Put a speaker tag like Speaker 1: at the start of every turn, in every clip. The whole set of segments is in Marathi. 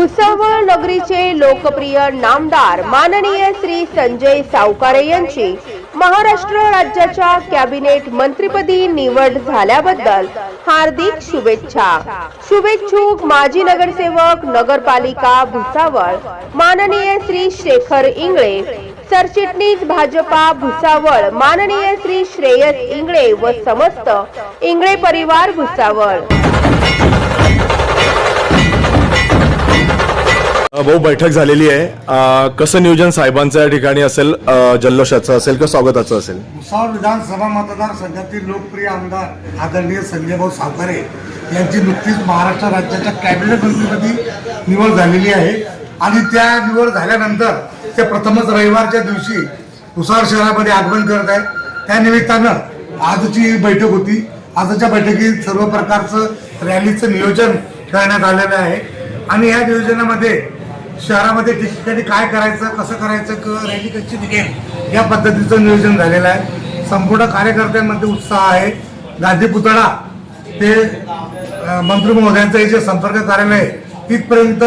Speaker 1: भुसावळ नगरीचे लोकप्रिय नामदार माननीय श्री संजय सावकारे यांची महाराष्ट्र राज्याच्या कॅबिनेट मंत्रीपदी निवड झाल्याबद्दल हार्दिक शुभेच्छा. शुभेच्छुक माजी नगरसेवक नगरपालिका भुसावळ माननीय श्री शेखर इंगळे सरचिटणीस भाजपा भुसावळ माननीय श्री श्रेयस इंगळे व समस्त इंगळे परिवार भुसावळ.
Speaker 2: भाऊ बैठक झालेली आहे. कसं नियोजन साहेबांचं या ठिकाणी असेल जल्लोषाचं असेल किंवा स्वागताचं असेल?
Speaker 3: भुसावळ विधानसभा मतदारसंघातील लोकप्रिय आमदार आदरणीय संजयभाऊ सावकारे यांची नुकतीच महाराष्ट्र राज्याच्या कॅबिनेट मंत्रीपदी निवड झालेली आहे. आणि त्या निवड झाल्यानंतर ते प्रथमच रविवारच्या दिवशी भुसावळ शहरामध्ये आगमन करत आहेत. त्या निमित्तानं आजची बैठक होती. आजच्या बैठकीत सर्व प्रकारचं रॅलीचं नियोजन करण्यात आलेलं आहे. आणि या नियोजनामध्ये शहरामध्ये ठिकठिकाणी काय करायचं कसं करायचं क रॅली कशी निघेल या पद्धतीचं नियोजन झालेलं आहे. संपूर्ण कार्यकर्त्यांमध्ये उत्साह आहे. गांधी पुतळा ते मंत्री महोदयांचं हे जे संपर्क कार्यालय आहे, तिथपर्यंत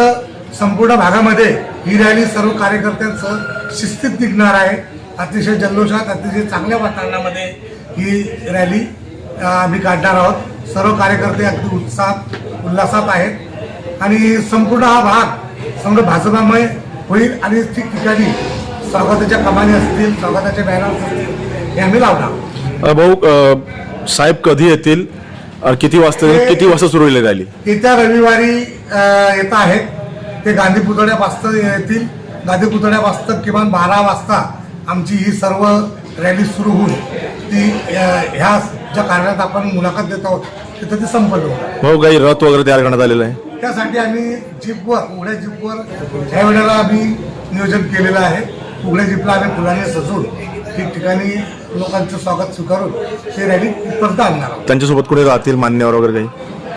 Speaker 3: संपूर्ण भागामध्ये ही रॅली सर्व कार्यकर्त्यांसह शिस्तीत निघणार आहे. अतिशय जल्लोषात अतिशय चांगल्या वातावरणामध्ये ही रॅली आम्ही काढणार आहोत. सर्व कार्यकर्ते अगदी उत्साहात उल्हासात आहेत. आणि संपूर्ण हा भाग समजा भाजपामुळे होईल आणि ठिकठिकाणी स्वागताच्या कमानी असतील स्वागताचे बॅनर्स असतील हे आम्ही लावणार.
Speaker 2: भाऊ साहेब कधी येतील? किती वाजता? किती वाजता सुरू होईल रॅली?
Speaker 3: येत्या रविवारी येत आहेत. ते गांधी पुतळ्यापासून येतील. गांधी पुतळ्यापासून किमान बारा वाजता आमची ही सर्व रॅली सुरू होऊन ती ह्या ज्या कारणात आपण मुलाखत देत आहोत तिथं ती संपन्न होणार
Speaker 2: भाऊ काही रथ वगैरे तयार करण्यात आलेलं आहे?
Speaker 3: त्यासाठी आम्ही जीपवर उघड्या जीपवर ह्या वेळेला आम्ही नियोजन केलेलं आहे. उघड्या जीपला आम्ही फुलाने सजवून ठिकठिकाणी लोकांचं स्वागत स्वीकारून ते रॅली इथपर्यंत आणणार आहोत.
Speaker 2: त्यांच्यासोबत कोणी राहतील मान्यवर वगैरे काही?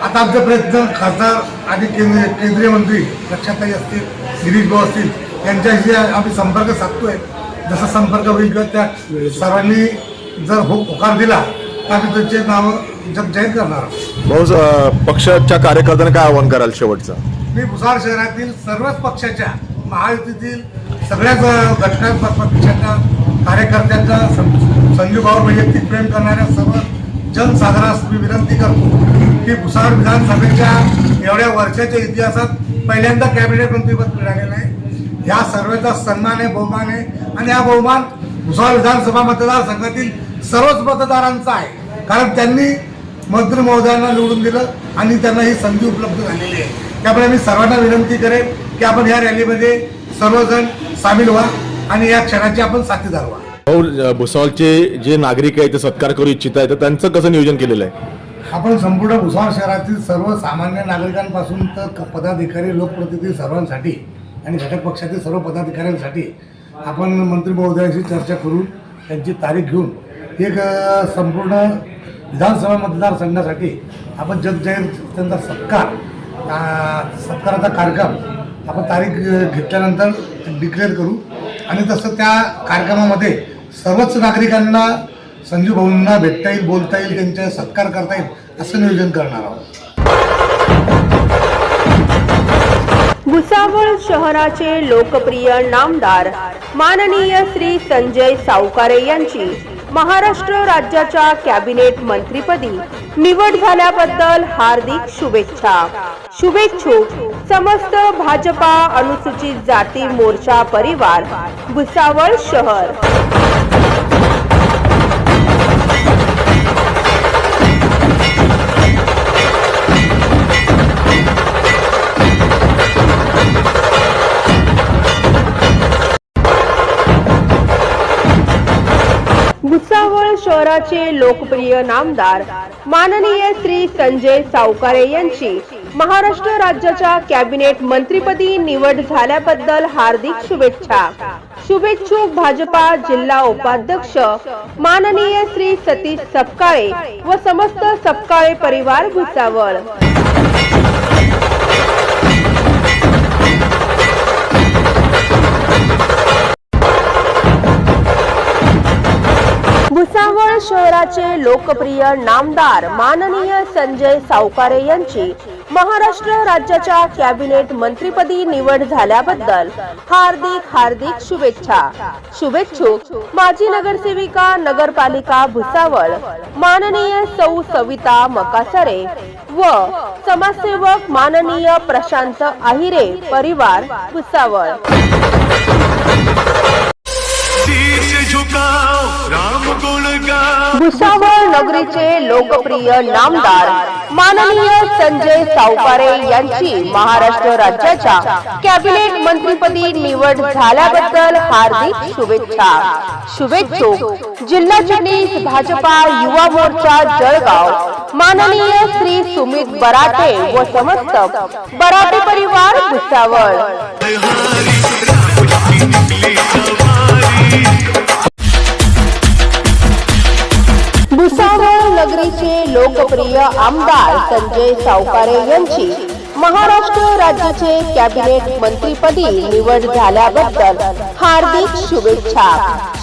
Speaker 3: आता आमचा प्रयत्न खासदार आणि केंद्रीय केंद्रीय मंत्री लक्षाताई असतील गिरीश भाऊ असतील यांच्याशी आम्ही संपर्क साधतोय. जसा संपर्क होईल किंवा त्या सर्वांनी जर हो होकार दिला तर आम्ही त्यांचे नावं जग जाहीर करणार. आहोत
Speaker 2: भाऊ पक्षाच्या कार्यकर्त्यांना काय आव्हान कराल शेवटचं?
Speaker 3: मी भुसार शहरातील सर्वच पक्षाच्या महायुतीतील सगळ्याच अ, घटना प- पक्षाच्या कार्यकर्त्यांचा सं- संजू भाऊ वैयक्तिक प्रेम करणाऱ्या सर्व जनसागरास मी विनंती करतो की भुसार विधानसभेच्या एवढ्या वर्षाच्या इतिहासात पहिल्यांदा कॅबिनेट मंत्रीपद मिळालेलं आहे. या सर्वांचा सन्मान आहे बहुमान आहे आणि हा बहुमान भुसार विधानसभा मतदारसंघातील सर्वच मतदारांचा आहे. कारण त्यांनी मंत्री महोदयांना निवडून दिलं आणि त्यांना ही संधी उपलब्ध झालेली आहे. त्यामुळे मी सर्वांना विनंती करेन की आपण या रॅलीमध्ये सर्वजण सामील व्हा आणि या क्षणाचे आपण साथीदार व्हा.
Speaker 2: भुसावळचे जे नागरिक आहेत ते सत्कार करू इच्छित आहेत तर त्यांचं कसं नियोजन केलेलं आहे?
Speaker 3: आपण संपूर्ण भुसावळ शहरातील सर्व सामान्य नागरिकांपासून तर पदाधिकारी लोकप्रतिनिधी सर्वांसाठी आणि घटक पक्षातील सर्व पदाधिकाऱ्यांसाठी आपण मंत्री महोदयांशी चर्चा करून त्यांची तारीख घेऊन एक संपूर्ण विधानसभा मतदारसंघासाठी आपण जगजाहीर त्यांचा सत्कार सत्काराचा कार्यक्रम आपण तारीख घेतल्यानंतर डिक्लेअर करू. आणि तसं त्या कार्यक्रमामध्ये सर्वच नागरिकांना संजू भाऊंना भेटता येईल बोलता येईल त्यांचे सत्कार करता येईल असं नियोजन करणार आहोत.
Speaker 1: भुसावळ शहराचे लोकप्रिय नामदार माननीय श्री संजय सावकारे यांची महाराष्ट्र राज्याच्या कॅबिनेट मंत्रीपदी निवड झाल्याबद्दल हार्दिक शुभेच्छा. शुभेच्छुक समस्त भाजपा अनुसूचित जाती मोर्चा परिवार भुसावळ शहर. भुसावळ लोकप्रिय नामदार माननीय श्री संजय सावकारे यांची महाराष्ट्र राज्याच्या कॅबिनेट मंत्रीपदी निवड झाल्याबद्दल हार्दिक शुभेच्छा. शुभेच्छुक भाजपा जिल्हा उपाध्यक्ष माननीय श्री सतीश सपकाळे व समस्त सपकाळे परिवार भुसावळ. भुसावळ लोकप्रिय नामदार माननीय संजय सावकारे यांची महाराष्ट्र राज्याच्या कॅबिनेट मंत्रीपदी निवड झाल्याबद्दल हार्दिक हार्दिक शुभेच्छा. शुभेच्छुक माजी नगरसेविका नगरपालिका भुसावळ माननीय सौ सविता मकासरे व समाजसेवक माननीय प्रशांत आहिरे परिवार भुसावळ.
Speaker 4: राम को
Speaker 1: भुसावळ नगरीचे लोकप्रिय नामदार माननीय संजय सावकारे यांची महाराष्ट्र राज्याच्या कॅबिनेट मंत्रीपदी निवड झाल्याबद्दल हार्दिक शुभेच्छा. शुभेच्छुक जिल्हा चिटणीस भाजपा युवा मोर्चा जळगाव. माननीय श्री सुमित बराटे व समस्त बराटे परिवार भुसावळ भुसावळ. लोकप्रिय आमदार संजय सावकारे यांची महाराष्ट्र राज्याचे कॅबिनेट मंत्रीपदी निवड झाल्याबद्दल हार्दिक शुभेच्छा.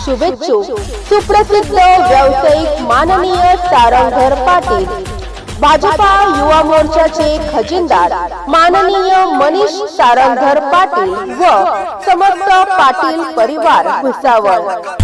Speaker 1: शुभेच्छुक सुप्रसिद्ध व्यावसायिक माननीय सारंगधर पाटील. भाजपा युवा मोर्चाचे खजिनदार माननीय मनीष सारंगधर पाटील व समस्त पाटील परिवार भुसावळ.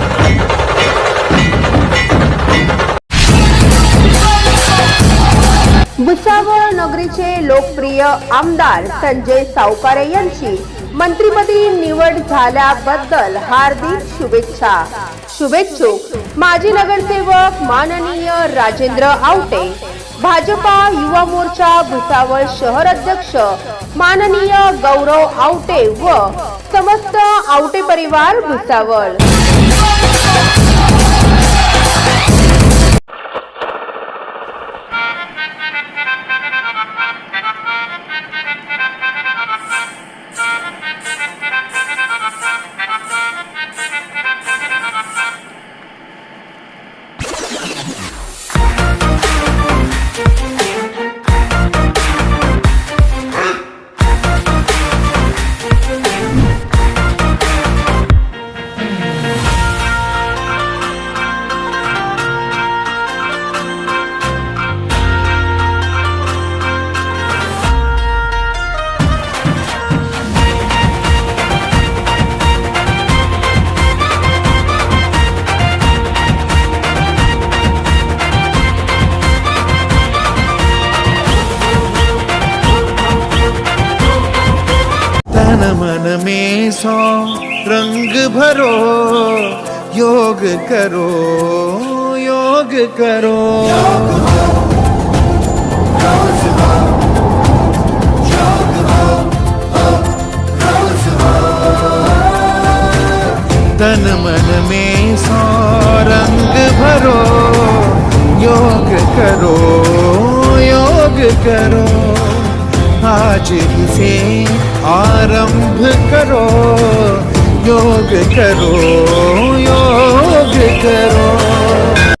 Speaker 1: भुसावळ नगरीचे लोकप्रिय आमदार संजय सावकारे यांची मंत्रीपदी निवड झाल्याबद्दल हार्दिक शुभेच्छा. शुभेच्छुक माजी नगरसेवक माननीय राजेंद्र आवटे भाजपा युवा मोर्चा भुसावळ शहर अध्यक्ष माननीय गौरव आवटे व समस्त आवटे परिवार भुसावळ.
Speaker 5: सो रंग भरो योग करो योग करो। तन मन में सो रंग भरो योग करो योग करो। आज ही से आरंभ करो योग करो योग करो।